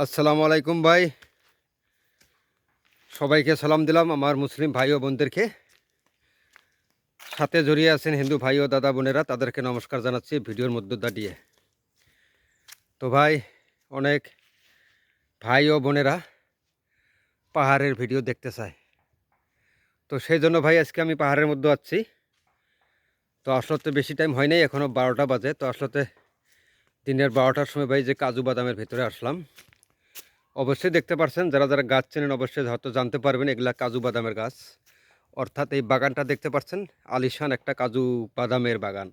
আসসালামু আলাইকুম ভাই। সবাইকে সালাম দিলাম আমার মুসলিম ভাই ও বোনদেরকে। সাথে জড়িয়ে আছেন হিন্দু ভাই ও দাদা বোনেরা, তাদেরকে নমস্কার জানাচ্ছি ভিডিওর মধ্য দিয়ে। তো ভাই, অনেক ভাই ও বোনেরা পাহাড়ের ভিডিও দেখতে চায়। তো সেই জন্য ভাই, আজকে আমি পাহাড়ের মধ্যে আছি। তো আসলে বেশি টাইম হয় নাই এখনও বারোটা বাজে। তো আসলে দিনের বারোটার সময় ভাই যে কাজু বাদামের ভিতরে আসলাম। অবশ্যই দেখতে পারছেন, যারা যারা গাছ চেনেন অবশ্যই হয়তো জানতে পারবেন এগুলা কাজু বাদামের গাছ। অর্থাৎ এই বাগানটা দেখতে পাচ্ছেন আলিশান একটা কাজু বাদামের বাগান।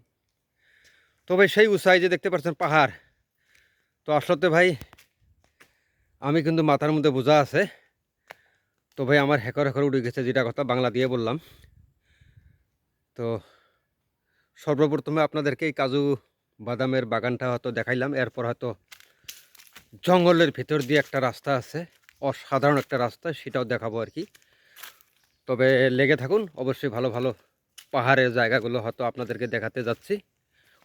তবে সেই উঁচাই যে দেখতে পাচ্ছেন পাহাড়। তো আসলে ভাই, আমি কিন্তু মাথার মধ্যে বোঝা আছে। তো ভাই, আমার হেকর হেকর উঠে গেছে যেটা কথা বাংলা দিয়ে বললাম। তো সর্বপ্রথমে আপনাদেরকে এই কাজু বাদামের বাগানটা হয়তো দেখাইলাম, এরপর হয়তো জঙ্গলের ভিতর দিয়ে একটা রাস্তা আছে, অসাধারণ একটা রাস্তা, সেটাও দেখাবো আর কি। তবে লেগে থাকুন, অবশ্যই ভালো ভালো পাহাড়ের জায়গাগুলো হয়তো আপনাদেরকে দেখাতে যাচ্ছি।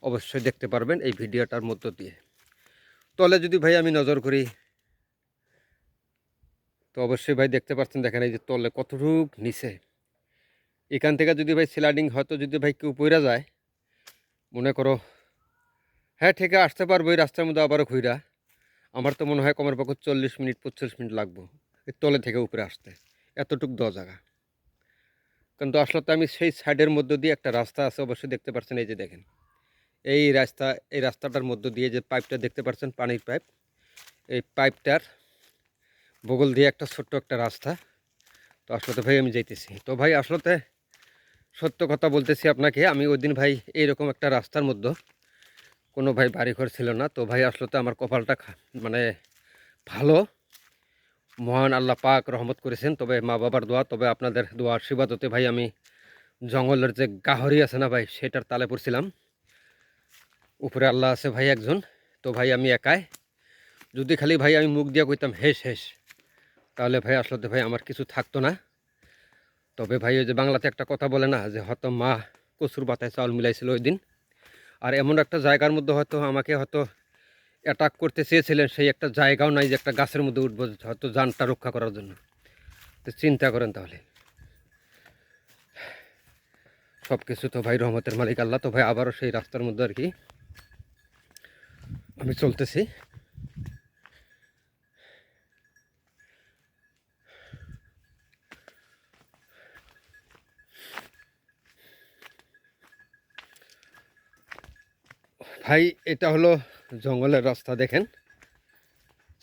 অবশ্যই দেখতে পারবেন এই ভিডিওটার মধ্য দিয়ে। তলে যদি ভাই আমি নজর করি, তো অবশ্যই ভাই দেখতে পাচ্ছেন, দেখেন এই যে তলে কতটুক নিচে। এখান থেকে যদি ভাই স্লাইডিং হয়তো যদি ভাই কেউ পইরা যায়, মনে করো হ্যাঁ ঠিক আসতে পারব এই রাস্তার মধ্যে আবারও ঘুরা আমার তো মনে হয় কমের পক্ষে চল্লিশ মিনিট, পঁচিশ মিনিট লাগবো। এই তলে থেকে উপরে আসতে। এতটুক দ জায়গা। কিন্তু আসলে তো আমি সেই সাইডের মধ্য দিয়ে একটা রাস্তা আছে, অবশ্যই দেখতে পাচ্ছেন এই যে দেখেন। এই রাস্তা, এই রাস্তাটার মধ্য দিয়ে যে পাইপটা দেখতে পাচ্ছেন পানির পাইপ। এই পাইপটার বগল দিয়ে একটা ছোট্ট একটা রাস্তা। তো আসলে তো ভাই আমি যাইতেছি। তো ভাই আসলে সত্য কথা বলতেছি আপনাকে, আমি ওই দিন ভাই এইরকম একটা রাস্তার মধ্যে কোনো ভাই বাড়িঘর ছিল না, তো ভাই আসলে তো আমার কপালটা মানে ভালো। মহান আল্লাহ পাক রহমত করেছেন, তবে মা বাবার দোয়া, তবে আপনাদের দোয়া আশীর্বাদ হতে ভাই আমি জঙ্গলের যে গাহরি আছে না ভাই, সেটার তালে পড়ছিলাম। উপরে আল্লাহ আছে ভাই একজন, তো ভাই আমি একাই। যদি খালি ভাই আমি মুখ দিয়ে কইতাম, হেস হেস, তাহলে ভাই আসলে ভাই আমার কিছু থাকতো না। তবে ভাই ওই যে বাংলাতে একটা কথা বলে না, যে হয়তো মা কচুর বাতায় চাউল মিলাইছিল ওই দিন। আর এমন একটা জায়গার মধ্যে হয়তো আমাকে হয়তো অ্যাটাক করতে চেয়েছিলেন, সেই একটা জায়গাও নাই যে একটা গাছের মধ্যে উঠবো, হয়তো যানটা রক্ষা করার জন্য। তো চিন্তা করেন তাহলে। সব কিছু তো ভাই রহমতের মালিক, আল্লাহ তো ভাই আবারও সেই রাস্তার মধ্যে আর কি আমি চলতেছি। ভাই, এটা হলো জঙ্গলের রাস্তা, দেখেন।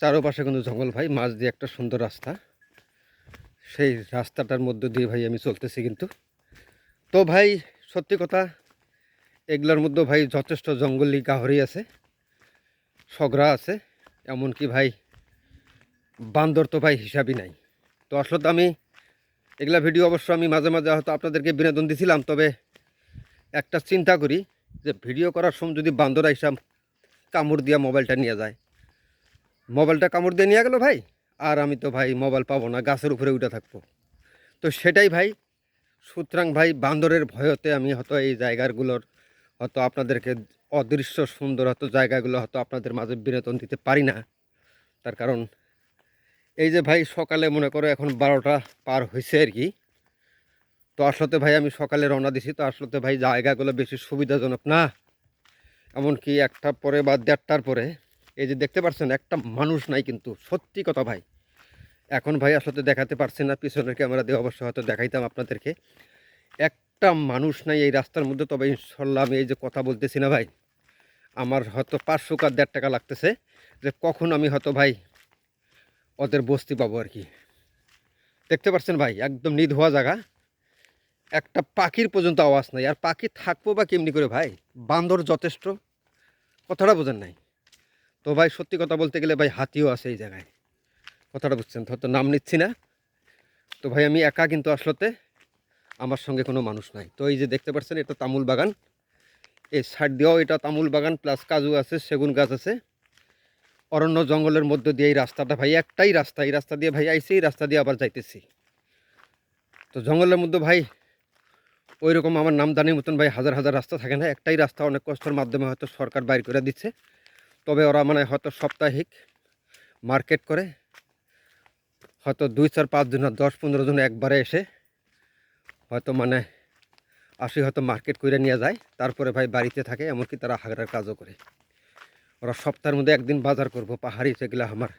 চারোপাশে কিন্তু জঙ্গল ভাই মাঝ দিয়ে একটা সুন্দর রাস্তা। সেই রাস্তাটার মধ্যে দিয়ে ভাই আমি চলতেছি কিন্তু। তো ভাই, সত্যি কথা, এগুলোর মধ্যে ভাই যথেষ্ট জঙ্গলি গাহরি আছে, সগরা আছে, এমনকি ভাই বান্দর তো ভাই হিসাবই নাই। তো আসলে তো আমি এগুলা ভিডিও অবশ্য আমি মাঝে মাঝে হয়তো আপনাদেরকে বিনোদন দিছিলাম, তবে একটা চিন্তা করি যে ভিডিও করার সময় যদি বান্দর হিসাব কামড় দিয়া মোবাইলটা নিয়ে যায়। মোবাইলটা কামড় দিয়ে নিয়ে গেল ভাই, আর আমি তো ভাই মোবাইল পাবো না, গাছের উপরে উঠে থাকব। তো সেটাই ভাই, সুতরাং ভাই বান্দরের ভয়তে আমি হয়তো এই জায়গাগুলোর হয়তো আপনাদেরকে অদৃশ্য সুন্দর হয়তো জায়গাগুলো হয়তো আপনাদের মাঝে বিনোদন দিতে পারি না। তার কারণ, এই যে ভাই সকালে মনে করো এখন বারোটা পার হয়েছে আর কি তো আসলে ভাই আমি সকালে রওনা দিছি, তো আসলে ভাই জায়গাগুলো বেশি সুবিধাজনক না। এমনকি একটা পরে বা দেড়টার পরে, এই যে দেখতে পাচ্ছেন একটা মানুষ নাই কিন্তু, সত্যি কথা ভাই। এখন ভাই আসলে দেখাতে পারছি না, পিছনের ক্যামেরা দিয়ে অবশ্য হয়তো দেখাইতাম আপনাদেরকে। একটা মানুষ নাই এই রাস্তার মধ্যে, তবে ইনশাল্লাহ আমি এই যে কথা বলতেছি না ভাই, আমার হয়তো পাঁচশো কার দেড় টাকা লাগতেছে যে কখন আমি হয়তো ভাই ওদের বস্তি পাবো আর কি। দেখতে পাচ্ছেন ভাই, একদম নিধ হওয়া জায়গা। একটা পাখির পর্যন্ত আওয়াজ নাই। আর পাখি থাকব বা কেমনি করে ভাই? বান্দর যথেষ্ট। কথাটা বোঝেন নাই। তো ভাই, সত্যি কথা বলতে গেলে ভাই, হাতিও আছে এই জায়গায়। কথাটা বুঝছেন হয়তো নাম নিচ্ছি না। তো ভাই, আমি একা কিন্তু আসলতে আমার সঙ্গে কোনো মানুষ নাই। তো এই যে দেখতে পাচ্ছেন, এটা তামুল বাগান। এই সাইড দিয়েও এটা তামুল বাগান, প্লাস কাজু আছে, সেগুন গাছ আছে। অরণ্য জঙ্গলের মধ্য দিয়ে এই রাস্তাটা ভাই, একটাই রাস্তা। এই রাস্তা দিয়ে ভাই আইসি, এই রাস্তা দিয়ে আবার যাইতেছি। তো জঙ্গলের মধ্যে ভাই ওই রকম আমার নামদানির মতন ভাই হাজার হাজার রাস্তা থাকে না, একটাই রাস্তা অনেক কষ্টের মাধ্যমে হয়তো সরকার বাইর করে দিচ্ছে। তবে ওরা মানে হয়তো সাপ্তাহিক মার্কেট করে, হয়তো দুই চার পাঁচ জন দশ পনেরো জন একবারে এসে হয়তো মানে আসি হয়তো মার্কেট করে নিয়ে যায়, তারপরে ভাই বাড়িতে থাকে, এমনকি তারা হাগড়ার কাজও করে। ওরা সপ্তাহের মধ্যে একদিন বাজার করব, পাহাড়ি যেগুলো আমার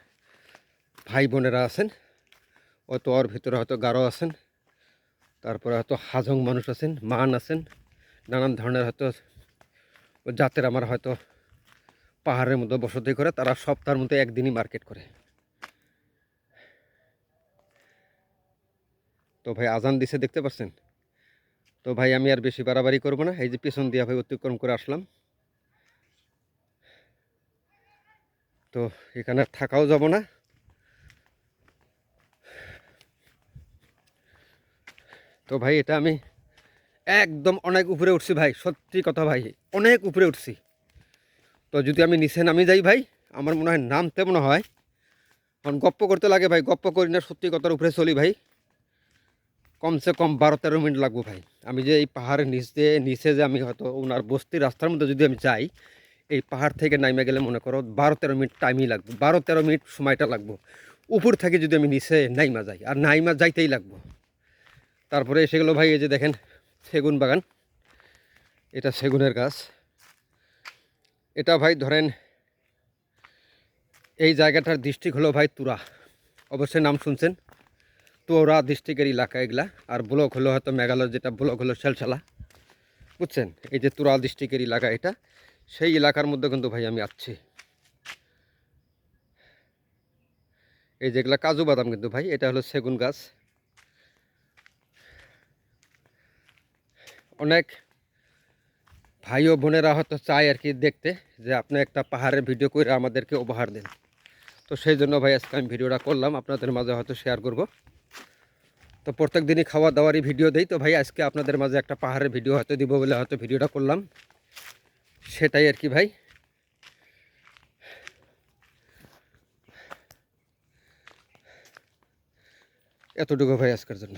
ভাই বোনেরা আছেন, হয়তো ওর ভিতরে হয়তো গারো আছেন। তারপরে হয়তো হাজং মানুষ আছেন, মান আছেন, নানান ধরনের হয়তো জাতের আমার হয়তো পাহাড়ের মধ্যে বসতি করে, তারা সপ্তাহের মধ্যে একদিনই মার্কেট করে। তো ভাই আজান দিছে, দেখতে পাচ্ছেন? তো ভাই আমি আর বেশি বাড়াবাড়ি করব না, এই যে পেছন দিয়া ভাই অতিক্রম করে আসলাম। তো এখানে থাকাও যাব না। তো ভাই, এটা আমি একদম অনেক উপরে উঠছি ভাই, সত্যি কথা ভাই, অনেক উপরে উঠছি। তো যদি আমি নিচে নামি যাই ভাই, আমার মনে হয় নামতে মনে হয়। কারণ গপ্প করতে লাগে ভাই, গপ্প করি না, সত্যি কথার উপরে চলি ভাই। কমসে কম বারো তেরো মিনিট লাগবো ভাই। আমি যে এই পাহাড়ের নিচে নিচে যে আমি হয়তো ওনার বস্তির রাস্তার মধ্যে যদি আমি যাই, এই পাহাড় থেকে নাইমে গেলে মনে করো বারো তেরো মিনিট টাইমই লাগবে, বারো তেরো মিনিট সময়টা লাগবো। উপর থেকে যদি আমি নিচে নাইমা যাই, আর নাইমা যাইতেই লাগবো। তারপরে এসে গেলো ভাই, এই যে দেখেন সেগুন বাগান। এটা সেগুনের গাছ। এটা ভাই ধরেন, এই জায়গাটার ডিস্ট্রিক্ট হলো ভাই তুরা। অবশ্যই নাম শুনছেন। তোরা ডিস্ট্রিক্টের এলাকা এগুলা। আর ব্লক হলো হয়তো মেঘালয়, যেটা ব্লক হলো শেলশালা বুঝছেন? এই যে তুরা ডিস্ট্রিক্টের এলাকা এটা। সেই এলাকার মধ্যে কিন্তু ভাই আমি আছি। এই যেগুলা কাজু বাদাম কিন্তু ভাই, এটা হলো সেগুন গাছ। অনেক ভাই ও বোনেরা হয়তো চায় আর কি দেখতে যে আপনি একটা পাহাড়ের ভিডিও করে আমাদেরকে উপহার দেন। তো সেই জন্য ভাই আজকে আমি ভিডিওটা করলাম, আপনাদের মাঝে হয়তো শেয়ার করব। তো প্রত্যেক দিনই খাওয়া দাওয়ারই ভিডিও দেই। তো ভাই আজকে আপনাদের মাঝে একটা পাহাড়ের ভিডিও হয়তো দিব বলে হয়তো ভিডিওটা করলাম। সেটাই আর কি ভাই। এতটুকু ভাই আজকের জন্য।